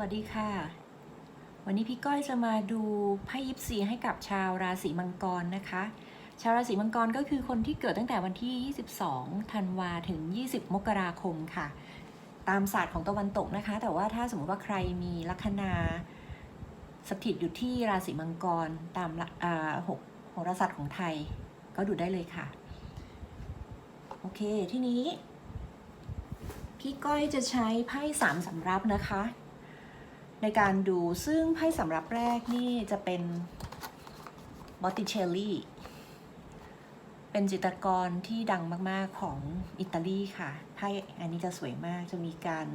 สวัสดีค่ะ วันนี้พี่ก้อยจะมาดูไพ่ยิปซีให้กับชาวราศีมังกรนะคะ ชาวราศีมังกรก็คือคนที่เกิดตั้งแต่วันที่ 22 ธันวาถึง 20 มกราคมค่ะ ตามศาสตร์ของตะวันตกนะคะ แต่ว่าถ้าสมมติว่าใครมีลัคนาสถิตอยู่ที่ราศีมังกรตามหกโหราศาสตร์ของไทยก็ดูได้เลยค่ะ โอเค ที่นี้ พี่ก้อยจะใช้ไพ่สามสำรับนะคะ ในการดูซึ่งไพ่สำรับแรกนี่จะเป็นบอตติเชลลี่เป็นจิตรกรที่ดังมาก ๆ ของอิตาลีค่ะไพ่อันนี้จะสวยมากจะมีการ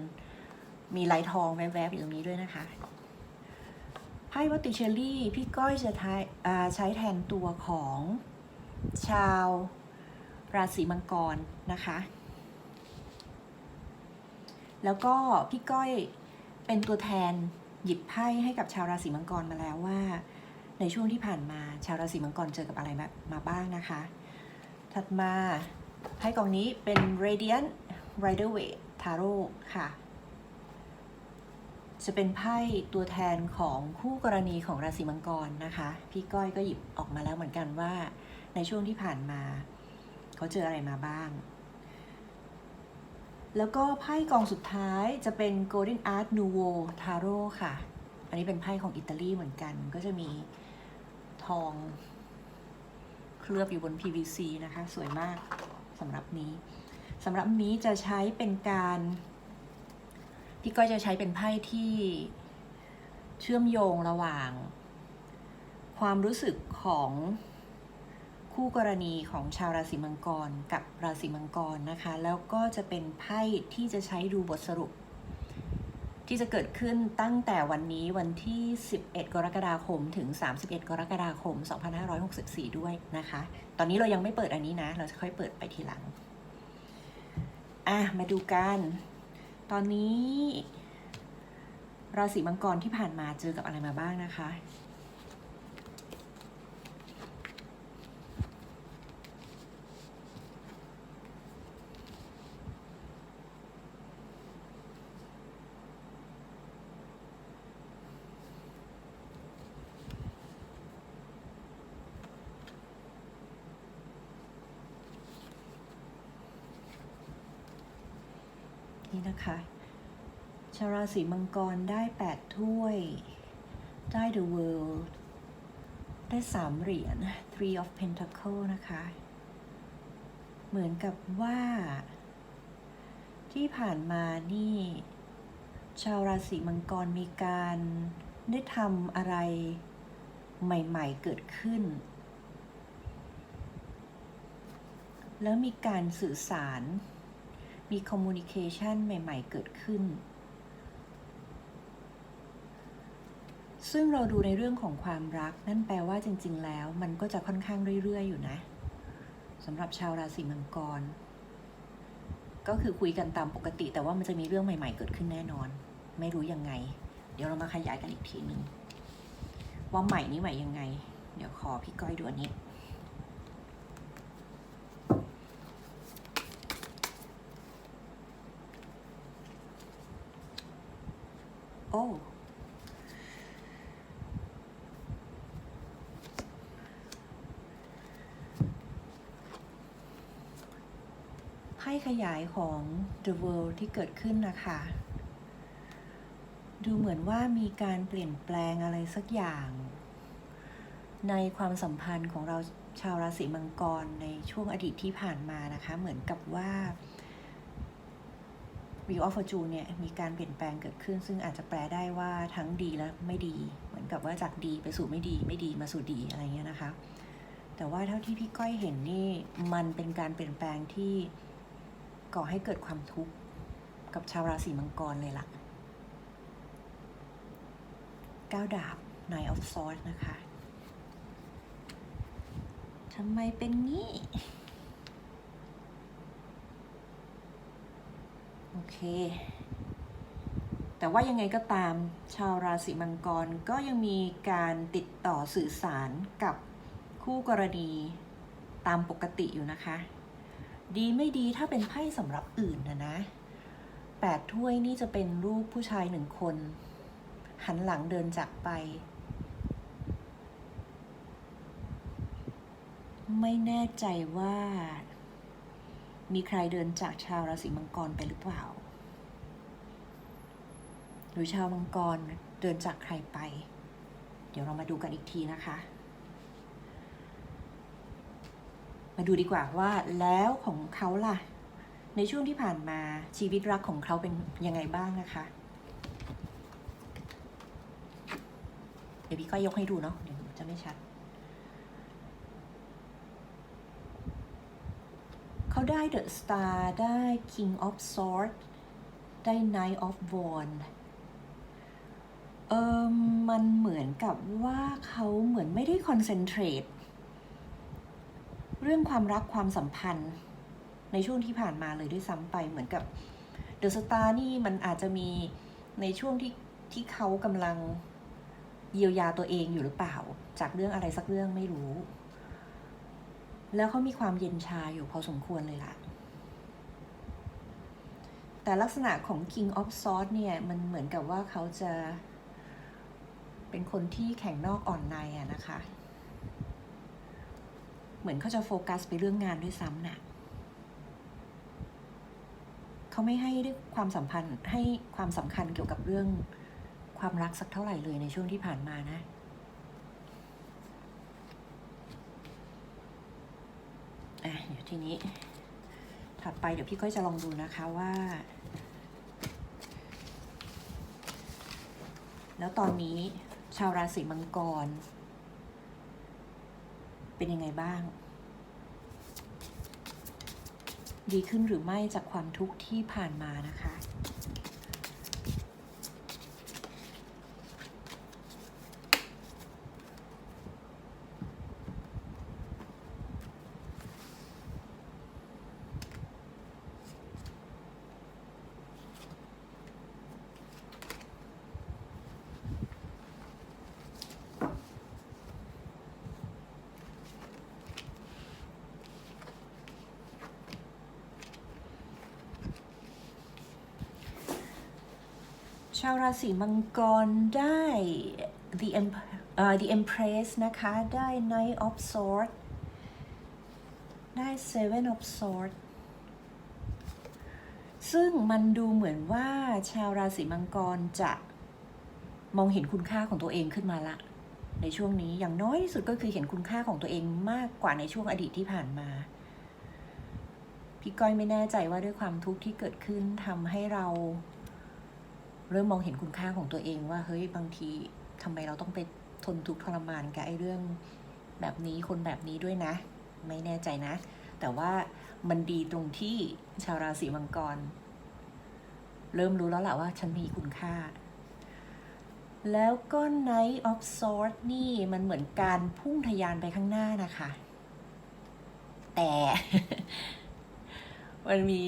มีลายทองแวบๆอยู่ตรงนี้ด้วยนะคะไพ่บอตติเชลลี่พี่ก้อยจะใช้แทนตัวของชาวราศีมังกรนะคะ แล้วก็พี่ก้อย เป็นตัวแทนหยิบไพ่ให้กับชาวราศีมังกรมาแล้วว่า ในช่วงที่ผ่านมาชาวราศีมังกรเจอกับอะไรมามาบ้างนะคะ ถัดมาไพ่กองนี้เป็น Radiant Rider Waite Tarot ค่ะ จะเป็นไพ่ตัวแทนของคู่กรณีของราศีมังกรนะคะ พี่ก้อยก็หยิบออกมาแล้วเหมือนกันว่า ในช่วงที่ผ่านมา เขาเจออะไรมาบ้าง แล้วก็ไพ่กองสุดท้ายจะเป็น Golden Art Nouveau Tarot ค่ะ อันนี้เป็นไพ่ของอิตาลีเหมือนกัน ก็จะมีทองเคลือบอยู่บน PVC นะคะ สวยมากสำหรับนี้สำหรับนี้จะใช้เป็นการพี่ก้อยจะใช้เป็นไพ่ที่เชื่อมโยงระหว่าง ความรู้สึกของ คู่กรณีของชาวราศีมังกรกับราศีมังกรนะคะ แล้วก็จะเป็นไพ่ที่จะใช้ดูบทสรุป ที่จะเกิดขึ้นตั้งแต่วันนี้วันที่ 11 กรกฎาคมถึง 31 กรกฎาคม 2564 ด้วยนะคะ ตอนนี้เรายังไม่เปิดอันนี้นะ เราจะค่อยเปิดไปทีหลัง อะ มาดูกัน ตอนนี้ ราศีมังกรที่ผ่านมาเจอกับอะไรมาบ้างนะคะ นี่นะคะชาวราศีมังกรได้ 8 ถ้วย ได้ The World ได้ 3 เหรียญ Three of pentacles นะคะ เหมือนกับว่า ที่ผ่านมานี่ ชาวราศีมังกรมีการได้ทำอะไรใหม่ๆเกิดขึ้น แล้วมีการสื่อสาร มีคอมมูนิเคชันใหม่ๆ เกิดขึ้น ซึ่งเราดูในเรื่องของความรัก นั่นแปลว่าจริง ๆ แล้ว มันก็จะค่อนข้างเรื่อย ๆ อยู่นะสำหรับชาวราศีมังกร ก็คือคุยกันตามปกติ แต่ว่ามันจะมีเรื่องใหม่ ๆ เกิดขึ้นแน่นอน ไม่รู้ยังไง เดี๋ยวเรามาขยายกันอีกทีหนึ่งว่าใหม่นี้ใหม่ยังไง เดี๋ยวขอพี่ก้อยดูอันนี้ โอ้ไพ่ขยายของ The World ที่เกิดขึ้นนะคะ ดูเหมือนว่ามีการเปลี่ยนแปลงอะไรสักอย่าง ในความสัมพันธ์ของเราชาวราศีมังกรในช่วงอดีตที่ผ่านมานะคะ เหมือนกับว่า Wheel of Fortune เนี่ยมีการเปลี่ยนแปลงเกิดขึ้น ซึ่งอาจจะแปลได้ว่าทั้งดีและไม่ดี เหมือนกับว่าจากดีไปสู่ไม่ดี ไม่ดีมาสู่ดีอะไรเงี้ยนะคะ แต่ว่าเท่าที่พี่ก้อยเห็นนี่มันเป็นการเปลี่ยนแปลงที่ก่อให้เกิดความทุกข์กับชาวราศีมังกรเลยล่ะก้าวดาบ Nine of Swords นะคะทำไมเป็นงี้ โอเค แต่ว่ายังไงก็ตามชาวราศีมังกรก็ยังมีการติดต่อสื่อสารกับคู่กรณีตามปกติอยู่นะคะ ดีไม่ดีถ้าเป็นไพ่สำหรับอื่นนะนะแปดถ้วยนี่จะเป็นรูปผู้ชายหนึ่งคน หันหลังเดินจากไป ไม่แน่ใจว่า มีใครเดินจากชาวราศีมังกรไปหรือเปล่า หรือชาวมังกรเดินจากใครไป เดี๋ยวเรามาดูกันอีกทีนะคะ มาดูดีกว่าว่าแล้วของเขาล่ะ ในช่วงที่ผ่านมาชีวิตรักของเขาเป็นยังไงบ้างนะคะเดี๋ยวพี่ก็ยกให้ดูเนาะเดี๋ยวจะไม่ชัด เขาได้ The Star ได้ King of Swords ได้ Knight of Wands เออมันเหมือนกับว่าเขาเหมือนไม่ได้คอนเซนเทรตเรื่องความรักความสัมพันธ์ในช่วงที่ผ่านมาเลยด้วยซ้ำไปเหมือนกับเดอะสตาร์นี่มันอาจจะมีในช่วงที่ที่เขากำลังเยียวยาตัวเองอยู่หรือเปล่า จากเรื่องอะไรสักเรื่องไม่รู้ แล้วเขามีความเย็นชาอยู่พอสมควรเลยล่ะ แต่ลักษณะของ King of Swords เนี่ย มันเหมือนกับว่าเขาจะ เป็นคนที่แข็งนอกอ่อนในอะนะคะ เหมือนเขาจะโฟกัสไปเรื่องงานด้วยซ้ำน่ะเขาไม่ให้ความสัมพันธ์ให้ความสำคัญเกี่ยวกับเรื่องความรักสักเท่าไหร่เลยในช่วงที่ผ่านมานะ อะเดี๋ยวทีนี้ ถัดไปเดี๋ยวพี่ก็จะลองดูนะคะว่า แล้วตอนนี้ชาวราศีมังกร เป็นยังไงบ้าง ดีขึ้นหรือไม่จากความทุกข์ที่ผ่านมานะคะ ชาวราศีมังกรได้ the Emp uh, the Empress นะคะ ได้ Knight of Swords ได้ Seven of Swords ซึ่งมันดูเหมือนว่าชาวราศีมังกรจะมองเห็นคุณค่าของตัวเองขึ้นมาละ ในช่วงนี้อย่างน้อยที่สุดก็คือเห็นคุณค่าของตัวเองมากกว่าในช่วงอดีตที่ผ่านมาพี่ก้อยไม่แน่ใจว่าด้วยความทุกข์ที่เกิดขึ้นทำให้เรา เริ่มมองเห็นคุณค่าของตัวเองว่าเฮ้ยบางทีทำไมเราต้องไปทนทุกข์ทรมานกับไอ้เรื่องแบบนี้คนแบบนี้ด้วยนะ ไม่แน่ใจนะ แต่ว่ามันดีตรงที่ชาวราศีมังกร เริ่มรู้แล้วแหละว่าฉันมีคุณค่า แล้วก็ Knight of Swords นี่มันเหมือนการพุ่งทะยานไปข้างหน้านะคะ แต่ มันมี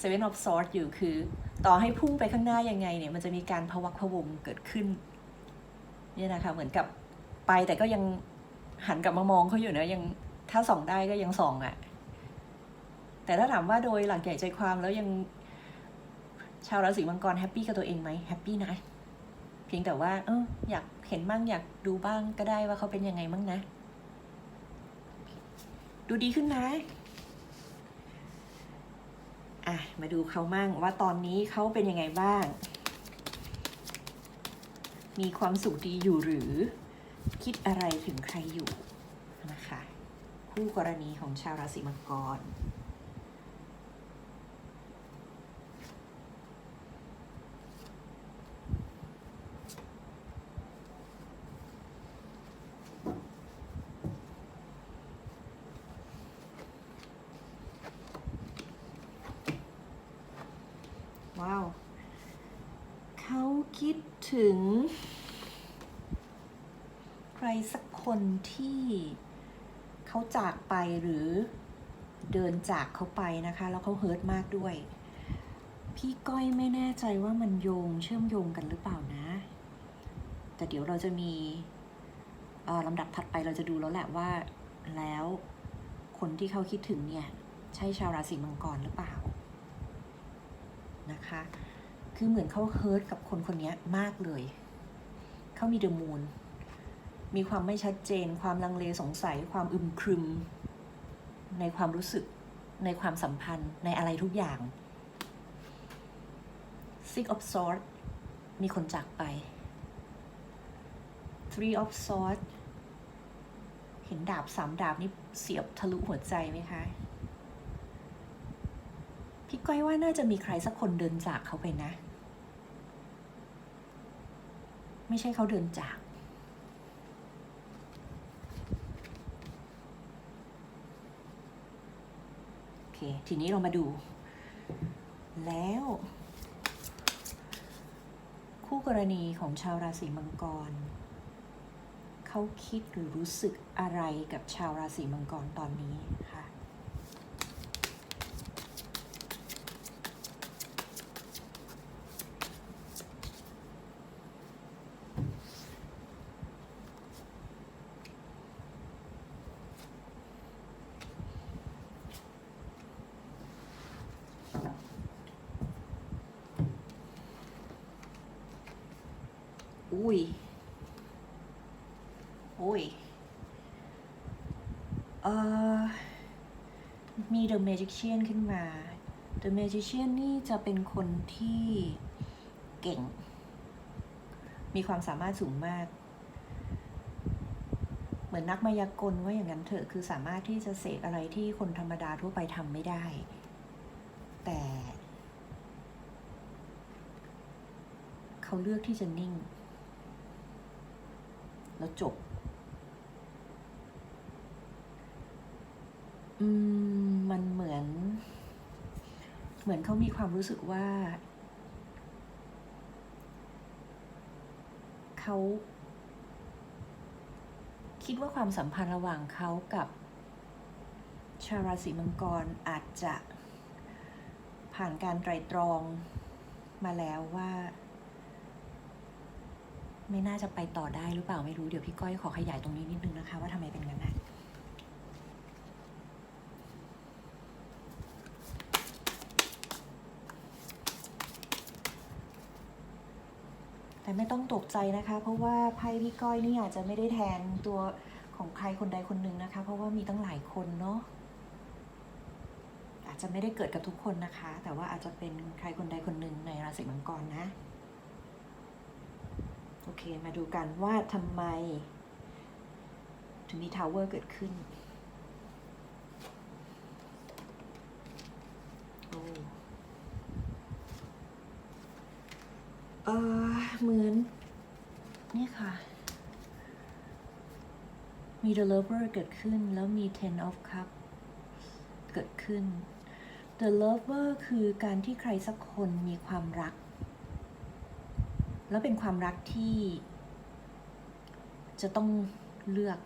Seven of Swords อยู่คือ ต่อให้พุ่งไปข้างหน้ายังไงเนี่ย มันจะมีการพวักพวงเกิดขึ้น เนี่ยนะคะ เหมือนกับไปแต่ก็ยังหันกลับมามองเขาอยู่นะยังถ้าส่องได้ก็ยังส่องอะ่ะ แต่ถ้าถามว่าโดยหลักใหญ่ใจความแล้วยังชาวราศีมังกรแฮปปี้กับตัวเองไหมแฮปปี้นะ เพียงแต่ว่า เอออยากเห็นบ้างอยากดูบ้างก็ได้ว่าเขาเป็นยังไงบ้างนะ ดูดีขึ้นนะ อะ มาดูเขามั่งว่าตอนนี้เขาเป็นยังไงบ้าง มีความสุขดีอยู่หรือ คิดอะไรถึงใครอยู่นะคะ คู่กรณีของชาวราศีมังกร ว้าว เขาคิด ถึง ใครสักคนที่เขาจากไปหรือเดินจากเขาไปนะคะ แล้วเขาเฮิร์ตมากด้วย พี่ก้อยไม่แน่ใจว่ามันโยงเชื่อมโยงกันหรือเปล่านะ แต่เดี๋ยวเราจะมีลำดับถัดไปเราจะดูแล้วแหละว่าแล้วคนที่เขาคิดถึงเนี่ย ใช่ชาวราศีมังกรหรือเปล่านะคะ คือเหมือนเขาเฮิร์ตกับคนคนนี้มากเลย เขามีเดอะมูน มีความไม่ชัดเจน ความลังเลสงสัย ความอึมครึม ในความรู้สึก ในความสัมพันธ์ ในอะไรทุกอย่าง Six of Swords มีคนจากไป Three of Swords เห็นดาบสามดาบนี่เสียบทะลุหัวใจไหมคะพี่ก้อยว่าน่าจะมีใครสักคนเดินจากเขาไปนะ ไม่ใช่เขาเดินจาก โอเค ทีนี้เรามาดู แล้ว คู่กรณีของชาวราศีมังกร เขาคิดหรือรู้สึกอะไรกับชาวราศีมังกรตอนนี้คะ อุ้ยโอ้ยเอ่อมี The Magician ขึ้นมา The Magician นี่จะเป็นคนที่เก่ง มีความสามารถสูงมาก เหมือนนักมายากลว่าอย่างนั้นเถอะ คือสามารถที่จะเสกอะไรที่คนธรรมดาทั่วไปทำไม่ได้ แต่ เขาเลือกที่จะนิ่ง แล้วจบ อืม มันเหมือน เหมือนเขามีความรู้สึกว่า เขาคิดว่าความสัมพันธ์ระหว่างเขากับชาวราศีมังกรอาจจะผ่านการไตรตรองมาแล้วว่า ไม่น่าจะไปต่อได้หรือเปล่าไม่รู้เดี๋ยวพี่ก้อยขอขยายตรงนี้นิดนึงนะคะ ว่าทำไมเป็นงั้นนะแต่ไม่ต้องตกใจนะคะ เพราะว่าไพ่พี่ก้อยนี่อาจจะไม่ได้แทนตัวของใครคนใดคนหนึ่งนะคะ เพราะว่ามีตั้งหลายคนเนาะอาจจะไม่ได้เกิดกับทุกคนนะคะ แต่ว่าอาจจะเป็นใครคนใดคนหนึ่งในราศีมังกรนะ เค มาดูกันว่าทำไม ถึงมีทาวเวอร์เกิดขึ้นเออเหมือนนี่ค่ะ มี The Lover เกิดขึ้นแล้วมี Ten of Cups เกิดขึ้น The Lover คือการที่ใครสักคนมีความรัก แล้วเป็นความรักที่ จะต้องเลือก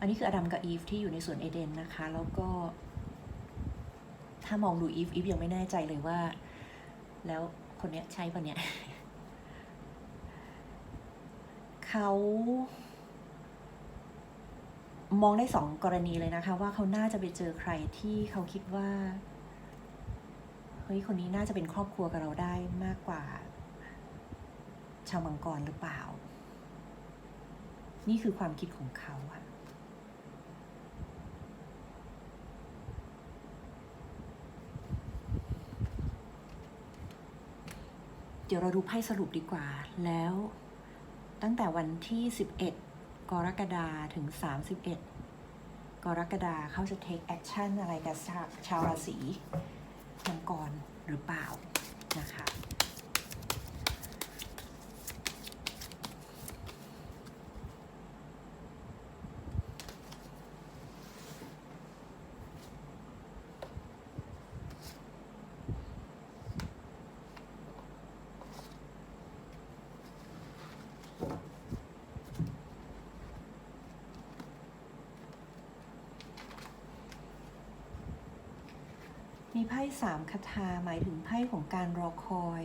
อันนี้คืออดัมกับอีฟที่อยู่ในสวนเอเดนนะคะ แล้วก็ ถ้ามองดูอีฟอีฟยังไม่แน่ใจเลยว่า แล้วคนเนี้ยใช่ปะเนี่ยเขามองได้สองกรณีเลยนะคะ ว่าเขาน่าจะไปเจอใครที่เขาคิดว่า ฮ้ยคนนี้น่าจะเป็นครอบครัวกับเราได้มากกว่า ชาวมังกรหรือเปล่า นี่คือความคิดของเขาอะเดี๋ยวเราดูไพ่สรุปดีกว่า แล้วตั้งแต่วันที่ 11 กรกฎาถึง 31 กรกฎาเขาจะ take action อะไรกับชาวชาวราศี มังกรหรือเปล่านะคะ มีไพ่สามคาถาหมายถึงไพ่ของการรอคอย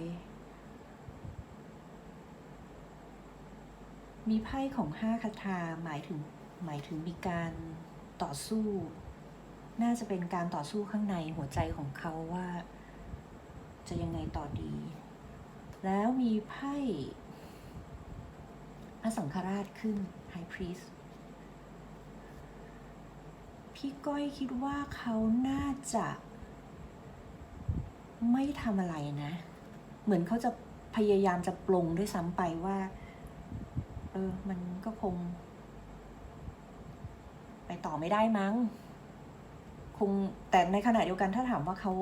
มีไพ่ของห้าคาถาหมายถึงหมายถึงมีการต่อสู้ น่าจะเป็นการต่อสู้ข้างในหัวใจของเขาว่า จะยังไงต่อดี แล้วมีไพ่อสังฆราชขึ้นไฮพรีสพี่ก้อยคิดว่าเขาน่าจะ ไม่ทำอะไรนะ เหมือนเขาจะพยายามจะปลงด้วยซ้ำไปว่า เออ มันก็คง ไปต่อไม่ได้มั้ง คงแต่ในขณะเดียวกันถ้าถามว่าเขา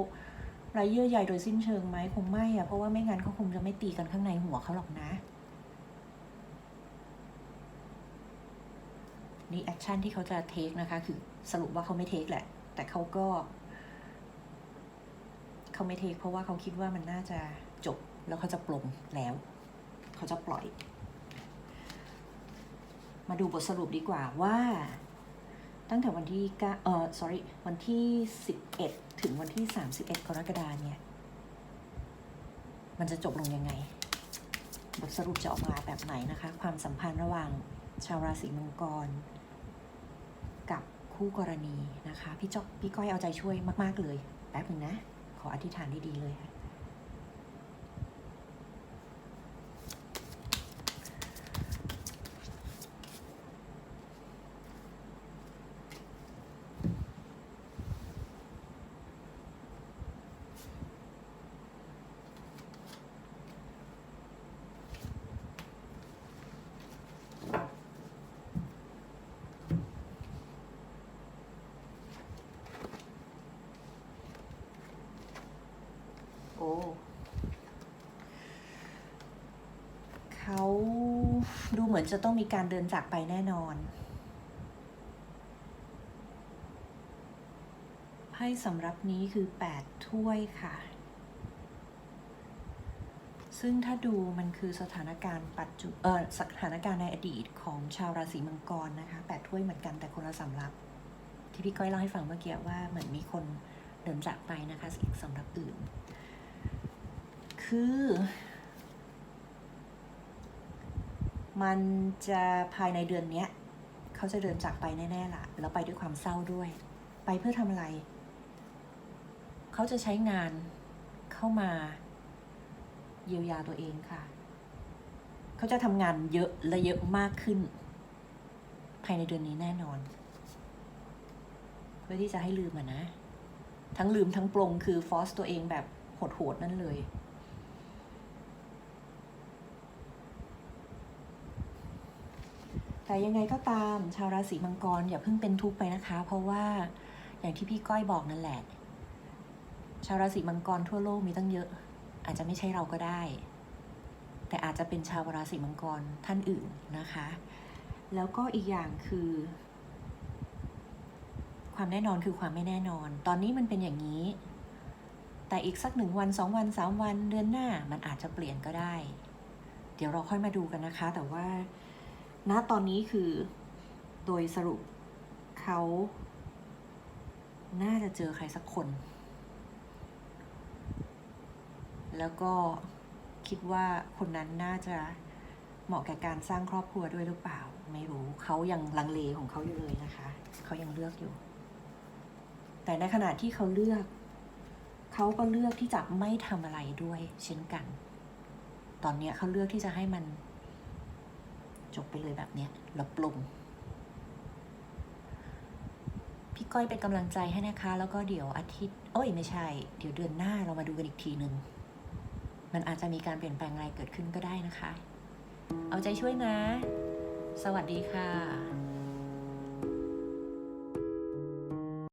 ไรเยื่อใยโดยสิ้นเชิงไหมคงไม่อะเพราะว่าไม่งั้นเขาคงจะไม่ตีกันข้างในหัวเขาหรอกนะ นี่แอคชั่นที่เขาจะเทคนะคะ คือสรุปว่าเขาไม่เทคแหละ แต่เขาก็ เขาไม่เทคเพราะว่าเขาคิดว่ามันน่าจะจบแล้วเขาจะปลงแล้ว เขาจะปล่อย มาดูบทสรุปดีกว่าว่าตั้งแต่วันที่9เอ่อ sorry วันที่ 11 ถึงวันที่ 31 กรกฎาเนี่ย มันจะจบลงยังไง บทสรุปจะออกมาแบบไหนนะคะ ความสัมพันธ์ระหว่างชาวราศีมังกร กับคู่กรณีนะคะ พี่จอกพี่ก้อยเอาใจช่วยมาก ๆ เลย แป๊บหนึ่งนะ ออธิษฐานดีๆเลยค่ะ โอ้ เขาดูเหมือนจะต้องมีการเดินจากไปแน่นอนไพ่สำรับนี้คือ 8 ถ้วยค่ะ ซึ่งถ้าดูมันคือสถานการณ์ปัจจุเออสถานการณ์ในอดีตของชาวราศีมังกรนะคะ 8 ถ้วยเหมือนกันแต่คนละสำรับ ที่พี่ก้อยเล่าให้ฟังเมื่อกี้ว่าเหมือนมีคนเดินจากไปนะคะอีกสำรับอื่น คือ มันจะภายในเดือนเนี้ยเขาจะเดินจากไปแน่ๆล่ะ แล้วไปด้วยความเศร้าด้วย ไปเพื่อทำอะไร เขาจะใช้งานเข้ามาเยียวยาตัวเองค่ะ เขาจะทำงานเยอะและเยอะมากขึ้น ภายในเดือนนี้แน่นอน เพื่อที่จะให้ลืมอะนะ ทั้งลืมทั้งปลงคือฟอสตัวเองแบบโหดๆนั่นเลย แต่ยังไงก็ตามชาวราศีมังกรอย่าเพิ่งเป็นทุกข์ไปนะคะ เพราะว่าอย่างที่พี่ก้อยบอกนั่นแหละ ชาวราศีมังกรทั่วโลกมีตั้งเยอะ อาจจะไม่ใช่เราก็ได้ แต่อาจจะเป็นชาวราศีมังกรท่านอื่นนะคะ แล้วก็อีกอย่างคือ ความแน่นอนคือความไม่แน่นอน ตอนนี้มันเป็นอย่างนี้ แต่อีกสักหนึ่งวันสองวันสามวันเดือนหน้ามันอาจจะเปลี่ยนก็ได้ เดี๋ยวเราค่อยมาดูกันนะคะ แต่ว่า ณตอนนี้คือโดยสรุปเขาน่าจะเจอใครสักคน แล้วก็คิดว่าคนนั้นน่าจะเหมาะแก่การสร้างครอบครัวด้วยหรือเปล่า ไม่รู้เขายังลังเลของเขาอยู่เลยนะคะ เขายังเลือกอยู่ แต่ในขณะที่เขาเลือกเขาก็เลือกที่จะไม่ทำอะไรด้วยเช่นกัน ตอนนี้เขาเลือกที่จะให้มัน จบไปเลยแบบเนี้ยแล้วปลงพี่ก้อยเป็นกำลังใจให้นะคะ แล้วก็เดี๋ยวอาทิตย์ โอ้ยไม่ใช่ เดี๋ยวเดือนหน้าเรามาดูกันอีกทีหนึ่งมันอาจจะมีการเปลี่ยนแปลงอะไรเกิดขึ้นก็ได้นะคะ เอาใจช่วยนะ สวัสดีค่ะ